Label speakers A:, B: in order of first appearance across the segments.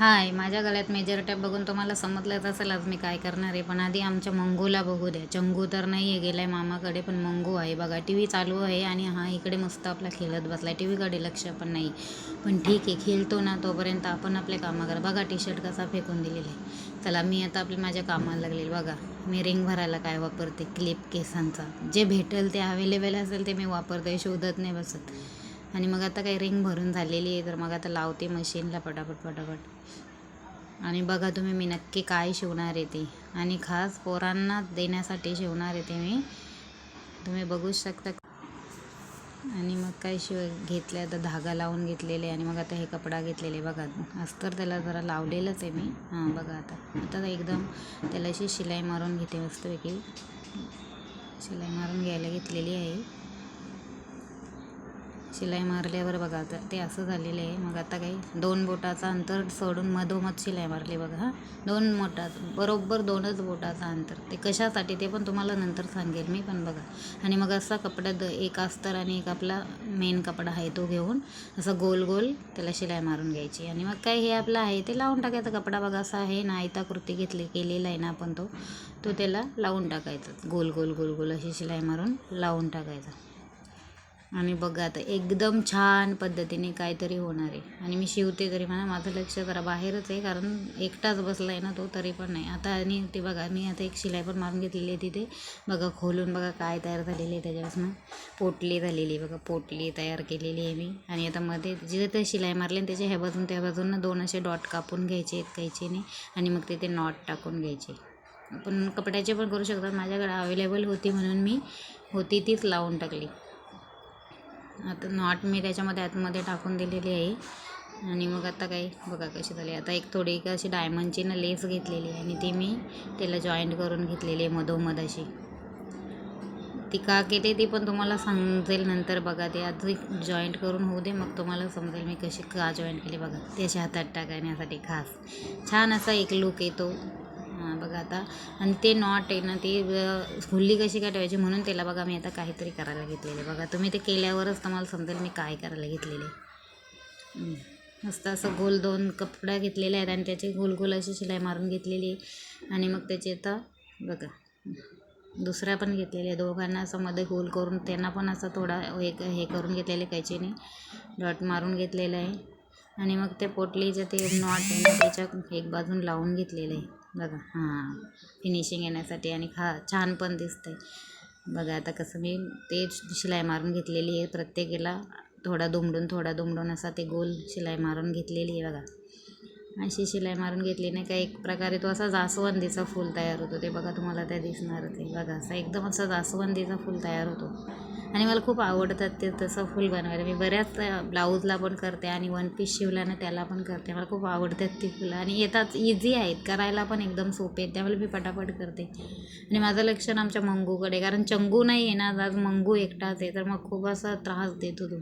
A: हाय माझ्या गळ्यात major tap बघून तुम्हाला समजलंच असेल आज मी काय करणार आहे. पण आधी आमच्या मंगूला बघू द्या. चंगू तर नाही आहे गेलाय मामाकडे पण मंगू आहे बघा. टी व्ही चालू आहे आणि हा इकडे मस्त आपला खेळत बसला टी व्हीकडे लक्ष पण नाही. पण ठीक आहे खेळतो ना तोपर्यंत आपण आपले कामं करा बघा टी शर्ट कसा फेकून दिलेला आहे. चला मी आता आपल्या माझ्या कामाला लागलेली. बघा मी रिंग भरायला काय वापरते? क्लिप केसांचा. जे भेटेल ते अवेलेबल असेल ते मी वापरते. शोधत नाही बसत. आणि मग आता काही रिंग भरून झालेली आहे तर मग आता लावते मशीनला पटापट पटापट. आणि बघा तुम्ही मी नक्की काय शिवणार आहे ते. आणि खास पोरांना देण्यासाठी शिवणार आहे ते मी. तुम्ही बघू शकता. आणि मग काय शिव घेतलं आता धागा लावून घेतलेले आणि मग आता हे कपडा घेतलेले बघा. अस्तर त्याला जरा लावलेलंच आहे मी. हां बघा आता. आता एकदम त्याला अशी शिलाई मारून घेते मस्तपैकी. शिलाई मारून घ्यायला घेतलेली आहे. शिलाई मारल्यावर बघा आता ते असं झालेलं आहे. मग आता काही दोन बोटाचं अंतर सोडून मधोमध शिलाई मारली बघा हां. दोन मोठा बरोबर दोनच बोटाचं अंतर. ते कशासाठी ते पण तुम्हाला नंतर सांगेल मी पण बघा. आणि मग असा कपडा द एक अस्तर आणि एक आपला मेन कपडा आहे तो घेऊन असं गोल गोल त्याला शिलाई मारून घ्यायची. आणि मग काय हे आपलं आहे ते लावून टाकायचा. कपडा बघा असा आहे ना आयता कृती घेतली केलेला आहे ना आपण तो. तो त्याला लावून टाकायचा. गोल गोल गोल गोल अशी शिलाई मारून लावून टाकायचा. आणि बघा आता एकदम छान पद्धतीने काहीतरी होणार आहे. आणि मी शिवते तरी म्हणा माझं लक्ष जरा बाहेरच आहे कारण एकटाच बसला आहे ना तो तरी पण नाही. आता आणि ते बघा मी आता एक शिलाई पण मारून घेतलेली आहे तिथे. बघा खोलून बघा काय तयार झालेली आहे त्याच्यापासून. पोटली झालेली आहे बघा पोटली तयार केलेली आहे मी. आणि आता मध्ये जिथे ते शिलाई मारली आणि त्याच्या ह्या बाजून त्या बाजून दोन असे डॉट कापून घ्यायचे एक कैचीने आणि मग तिथे नॉट टाकून घ्यायचे. आपण कपड्याचे पण करू शकतात. माझ्याकडे अवेलेबल होती म्हणून मी होती तीच लावून टाकली. आता नॉट मी त्याच्यामध्ये आतमध्ये टाकून दिलेली आहे. आणि मग आता काही बघा कशी झाली. आता एक थोडी एक अशी डायमंडची ना लेस घेतलेली आहे. आणि ती मी त्याला जॉईंट करून घेतलेली आहे मधोमध अशी. ती का केली ती पण तुम्हाला समजेल नंतर बघा. ते आधी जॉईंट करून होऊ दे मग तुम्हाला समजेल मी कशी का जॉईंट केली बघा. ते अशी हातात टाकण्यासाठी खास. छान असा एक लुक येतो. बघा आता. आणि ते नॉट आहे ना ती खुल्ली कशी काय ठेवायची म्हणून त्याला बघा मी आता काहीतरी करायला घेतलेले बघा तुम्ही ते केल्यावरच तुम्हाला समजेल मी काय करायला घेतलेले मस्त असं गोल दोन कपडा घेतलेले आहेत आणि त्याची गोल गोल अशी शिलाई मारून घेतलेली आहे. आणि मग त्याची आता बघा दुसऱ्या पण घेतलेल्या दोघांना असं मध्ये गोल करून त्यांना पण असं थोडा हे हे करून घेतलेले कैचीने डॉट मारून घेतलेलं आहे. आणि मग ते पोटलीचं ते नॉट आहे ना त्याच्या एक बाजून लावून घेतलेलं आहे. बघा हां फिनिशिंग येण्यासाठी आणि खा छान पण दिसतंय. बघा आता कसं मी ते शिलाई मारून घेतलेली आहे. प्रत्येकीला थोडा दुमडून थोडा दुमडून असा ते गोल शिलाई मारून घेतलेली आहे बघा. अशी शिलाई मारून घेतली नाही का एक प्रकारे तो असा जास्वंदीचा फूल तयार होतो. ते बघा तुम्हाला त्या दिसणार ते. बघा असा एकदम असा जास्वंदीचा फूल तयार होतो. आणि मला खूप आवडतात ते तसं फूल बनवायला. मी बऱ्याच ब्लाऊजला पण करते आणि वन पीस शिवला ना त्याला पण करते. मला खूप आवडतात ती फुलं. आणि येतात इझी आहेत. करायला पण एकदम सोपे आहेत. त्यामुळे मी पटापट करते. आणि माझं लक्ष आमच्या मंगूकडे कारण चंगू नाही आहे ना आज मंगू एकटाच आहे. तर मग खूप असा त्रास देतो तो.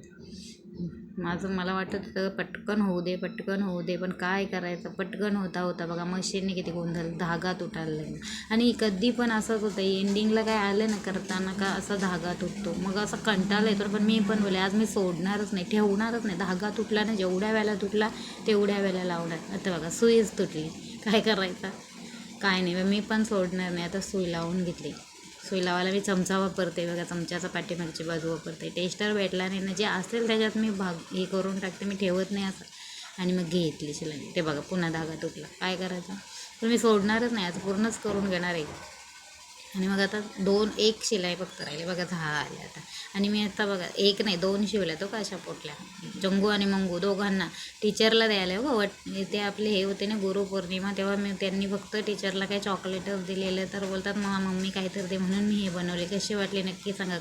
A: माझं मला वाटत होतं पटकन होऊ दे पटकन होऊ दे पण काय करायचं? पटकन होता होता. बघा मशीनने किती गोंधळ धागा तुटायला लागला. आणि कधी पण असंच होतं एंडिंगला काय आलं ना करताना का असा धागा तुटतो मग असा कंटाळा येतो पण मी पण बोले आज मी सोडणारच नाही ठेवणारच नाही. धागा तुटला ना जेवढ्या वेळेला तुटला तेवढ्या वेळेला लावणार. आता बघा सुईच तुटली. काय करायचं? काय नाही मी पण सोडणार नाही. आता सुई लावून घेतली. सुई लावायला मी चमचा वापरते. बघा चमच्याचा पाठीमागची बाजू वापरते. टेस्टर भेटला नाही ना जे असेल त्याच्यात मी भाग हे करून टाकते. मी ठेवत नाही असं. आणि मग घेतली शिलाई. ते बघा पुन्हा धागा तुटला. काय करायचं? पण मी सोडणारच नाही. आता पूर्णच करून घेणार आहे. आणि मग आता दोन एक शिलाई फक्त राहिली. बघा झाले आता. आणि मी आता बघा एक नाही दोन शिवल्या तो कशा पोटल्या? जंगू आणि मंगू दोघांना टीचरला द्यायला. हो ते आपले हे होते ना गुरुपौर्णिमा तेव्हा मी त्यांनी फक्त टीचरला काही चॉकलेटच दिलेलं तर बोलतात मग मम्मी काहीतरी दे म्हणून मी हे बनवले. कसे वाटले नक्की सांगा